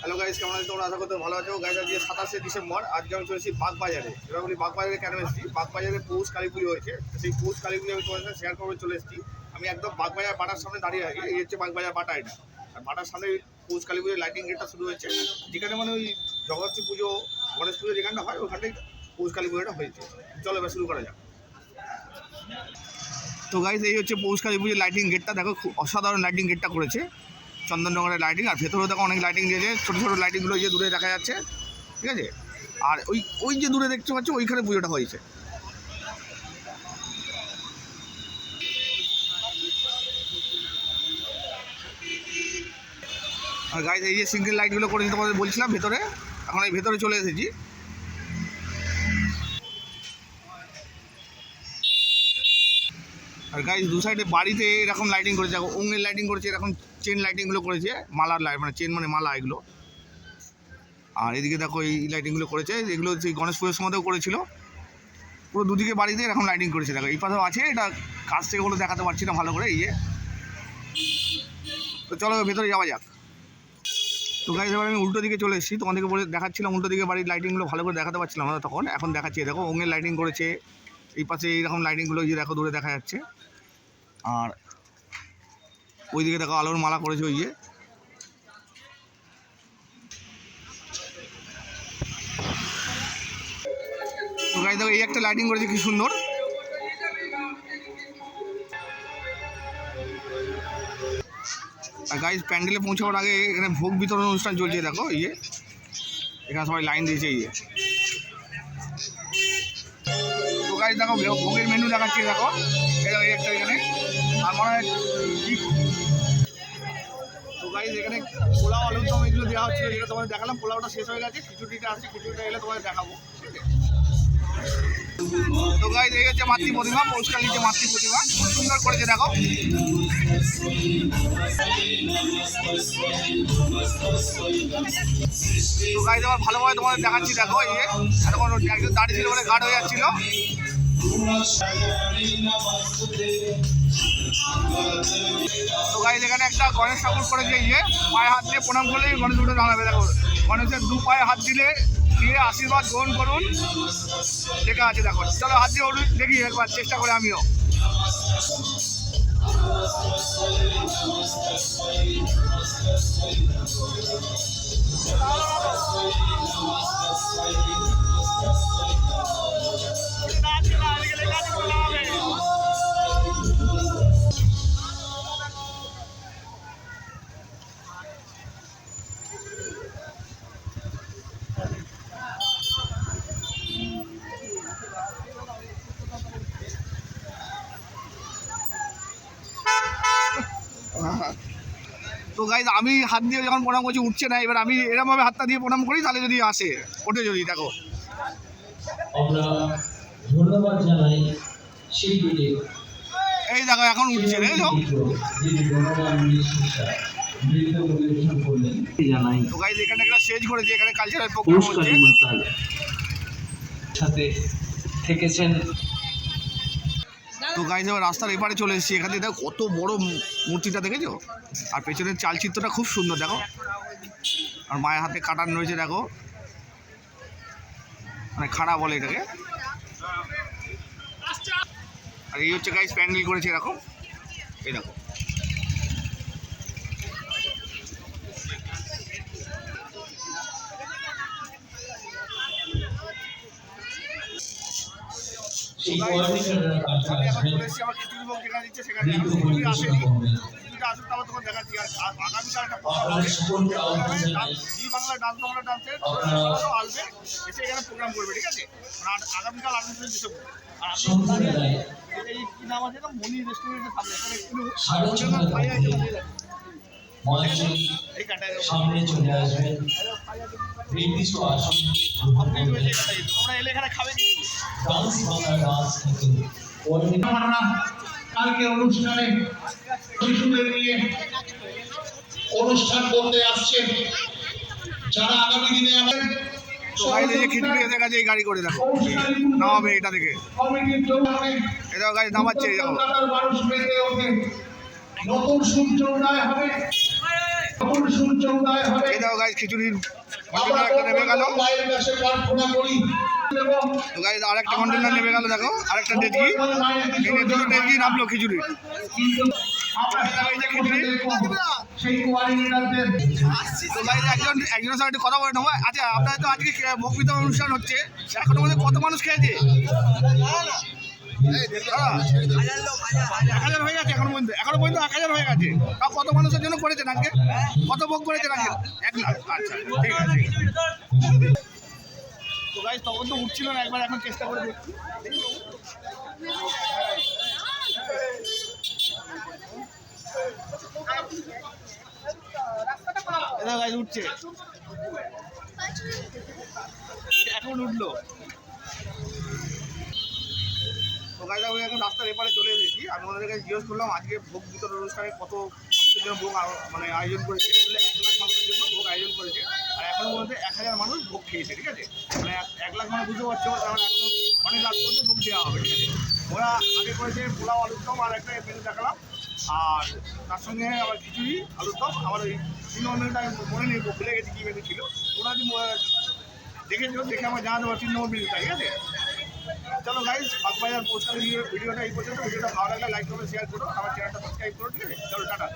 Hello guys কেমন আছে? তোমরা আশা করতে ভালো আছো। গাইস আজকে সাতাশে ডিসেম্বর আজকে আমি চলেছি বাগবাজারে। এবার বলি বাগবাজারে কেন এসেছি? বাগবাজারে পৌষ কালী পুজো হয়েছে। সেই পৌষ কালী পুজো আমি তোমার সাথে শেয়ার করব চলে এসেছি। আমি একদম বাগবাজার বাটার সামনে দাঁড়িয়ে আছি। এই হচ্ছে বাগবাজার বাটা এটা। আর বাটার সামনে পৌষ কালী পুজোর লাইটিং গেটটা শুরু হয়েছে। যেখানে মানে ওই জগদ্ধাত্রী পুজো, গণেশ পুজো যেখানটা হয়, ওখানটাই পৌষ কালী পুজোটা হয়েছে। চলো এবার শুরু করা যাক। তো গাইজ এই হচ্ছে পৌষ কালী পুজোর লাইটিং গেটটা দেখো অসাধারণ লাইটিং গেটটা করেছে। চন্দননগরের লাইটিং আর ভেতরেও দেখো অনেক লাইটিং দিয়েছে ছোটো ছোটো লাইটিংগুলো যে দূরে দেখা যাচ্ছে, ঠিক আছে? আর ওই ওই যে দূরে দেখতে পাচ্ছ, ওইখানে পুজোটা হয়েছে। আর গাইজ এই যে সিঙ্গেল লাইটগুলো করেছি তোমাদের বলছিলাম ভেতরে, এখন এই ভেতরে চলে এসেছি। আর গাইজ দু সাইডে বাড়িতে এরকম লাইটিং করেছে, দেখো লাইটিং করেছে, এরকম চেন লাইটিংগুলো করেছে, মালার লাইট মানে চেন মানে মালা এগুলো। আর এদিকে দেখো এই লাইটিংগুলো করেছে, এগুলো সেই গণেশ পুজোর সময়তেও করেছিল। পুরো দুদিকে বাড়িতে এরকম লাইটিং করেছে, দেখো। এই পাশেও আছে, এটা কাছ থেকে ওগুলো দেখাতে পারছি না ভালো করে, এই যে। তো চলো ভেতরে যাওয়া যাক। তো গাইজ এবার আমি উল্টো দিকে চলে এসেছি, তোমাদেরকে বলে দেখাচ্ছিলাম উল্টো দিকে বাড়ির লাইটিংগুলো ভালো করে দেখাতে পারছিলাম না তখন, এখন দেখাচ্ছি। দেখো অঙ্গের লাইটিং করেছে, এই পাশে এইরকম লাইটিংগুলো যে দেখো, দূরে দেখা যাচ্ছে। আর ওইদিকে দেখো আলোর মালা করেছে ওই যে। তো গাড়ি দেখো এই একটা লাইটিং করেছে, কি সুন্দর। আর গাইজ প্যান্ডেলে পৌঁছাবার আগে এখানে ভোগ বিতরণ অনুষ্ঠান চলছে, দেখো ইয়ে এখানে সবাই লাইন দিয়েছে ইয়ে তো গাইজ দেখো, ভোগের মেনু দেখাচ্ছে, দেখো। একটা এখানে। আর মনে হয় গাইজ এখানে পোলাও, আলুর দম এগুলো দেওয়া হচ্ছিল, যেটা তোমাদের দেখালাম, পোলাওটা শেষ হয়ে গেছে, খিচুড়িটা আছে, খিচুড়িটা এলে তোমাদের দেখাবো। তো গাইজ এই হচ্ছে মাতৃ প্রতিমা, পৌষকালীর যে মাতৃ প্রতিমা, সুন্দর করেছে দেখো। তো গাইজ আমার ভালোভাবে তোমাদের দেখাচ্ছি, দেখো, এই যে, এতক্ষণ একজন দাঁড়িয়ে ছিল বলে গার্ড হয়ে যাচ্ছিল। তো গাইজ এখানে একটা গণেশ ঠাকুর করেছে, এই যে পায়ে হাত দিয়ে প্রণাম করলেই গণেশ উঠে দাঁড়াবে দেখো। গণেশের দু পায়ে হাত দিলে দিয়ে আশীর্বাদ গ্রহণ করুন। লেখা আছে, দেখো। চলো হাত দিয়ে উঠুন দেখি, একবার চেষ্টা করে আমিও। তো গাইজ আমি হাত দিয়ে যখন প্রণাম করছি উঠছে না এবার আমি এরমভাবে হাতটা দিয়ে প্রণাম করি তাহলে যদি আসে ওঠে যদি দেখো। আমরা ধন্যবাদ জানাই শিল্পীদের এই দেখো এখন উঠছে জানাই? তো গাইজ এখানে একটা স্টেজ করেছে এখানে কালচারাল প্রোগ্রাম হচ্ছে। সাথে থেকেছেন তো গাইজ এবার রাস্তার এপারে চলে এসেছি। এখান থেকে দেখো কত বড় মূর্তিটা, দেখেছ? আর পেছনের চালচিত্রটা খুব সুন্দর, দেখো। আর মায়ের হাতে কাটান রয়েছে, দেখো। মানে খাড়া বলে এটাকে। আর এই হচ্ছে গাইজ প্যান্ডেল করেছে এরকম এই দেখো সেই কোঅর্ডিনেটরের কাছে আমি এখন চলে এসেছি আমার ভোগ যেখানে দিচ্ছে সেখানে এখন আসেনি। করবেন তারপর তোমার দেখাচ্ছি। আর আর আগামীকাল একটা প্রোগ্রাম হবে জি বাংলা ডান্স বাংলা ডান্সের আসবে। এসে এখানে প্রোগ্রাম করবে ঠিক আছে? আর আগামীকাল আঠাশে ডিসেম্বর আর আপনি এই কি নাম আছে? না মনি রেস্টুরেন্টের সামনে এখানে একটু কাটায় সামনে চলে আসবেন নির্দিষ্ট আসন গ্রহণ করবেন তোমরা এলে এখানে খাবে কিন্তু ডান্স বাংলা ডান্স থেকে কালকে অনুষ্ঠানে শিশুদের নিয়ে অনুষ্ঠান করতে আসছেন যারা আগামী দিনে আমাদের গাড়ি যে খিচুড়ি গেছে এই গাড়ি করে দেখো। নামাবে এটা থেকে কমিটির জন্য গাড়ি নামাচ্ছে এই দেখো। নতুন সূর্য উদয় হবে। নতুন সূর্য উদয় হবে। গাইজ খিচুড়ির একটা নেমে গেল। মায়ের কাছে প্রার্থনা করি। এবং তো গাইজ আরেকটা কন্টেনার নেমে গেল দেখো আরেকটা ডেটকি এই দুটো ডেটকি নামলো খিচুড়ি একজনের সঙ্গে একটু কথা বলে নেব। আচ্ছা আপনার তো আজকে বিতরণ অনুষ্ঠান হচ্ছে। এখনও মধ্যে কত মানুষ খেয়েছে? এক হাজার হয়ে গেছে এখনও পর্যন্ত। এখনও পর্যন্ত এক হাজার হয়ে গেছে। তাও কত মানুষের জন্য করেছেন আজকে কত ভোগ করেছেন আজকে এক লাখ। আচ্ছা ঠিক আছে তো গাইজ তখন তো উঠছিল না, একবার এখন চেষ্টা করে দেখছি উঠছে। এখন উঠল। গাইজ আমি এখন রাস্তার এপারে চলে এসেছি। আমি ওনাদের কাছে জিজ্ঞেস করলাম, আজকে ভোগ বিতরণ অনুষ্ঠানে কত মানুষের জন্য ভোগ মানে আয়োজন করেছে? বললে এক লাখ মানুষের জন্য ভোগ আয়োজন করেছে। আর এখন মধ্যে এক হাজার মানুষ ভোগ খেয়েছে, ঠিক আছে? মানে এক- লাখ মানুষ বুঝতে পারছ কারণ এখনও অনেক রাত পর্যন্ত ভোগ দেওয়া হবে, ঠিক আছে? ওরা আগে করেছে পোলাও, আলুর দম আর একটা মেনু দেখালাম। আর তার সঙ্গে আবার খিচুড়ি, আলুর দম। আমার ওই তিন মেনুটা আমি মনে নেই, ভুলে গেছি কী মেনু ছিল। ওরা যদি ম- দেখেছ দেখে আমার জানাতে পারছি নম্বর মেনুটা ঠিক আছে? চলো গাইজ বাগবাজার পোস্টার ভিডিওটা এই পর্যন্ত। ভিডিওটা ভালো লাগলে লাইক করো শেয়ার করো, আমার চ্যানেলটা সাবস্ক্রাইব করো, ঠিক আছে? চলো, টাটা।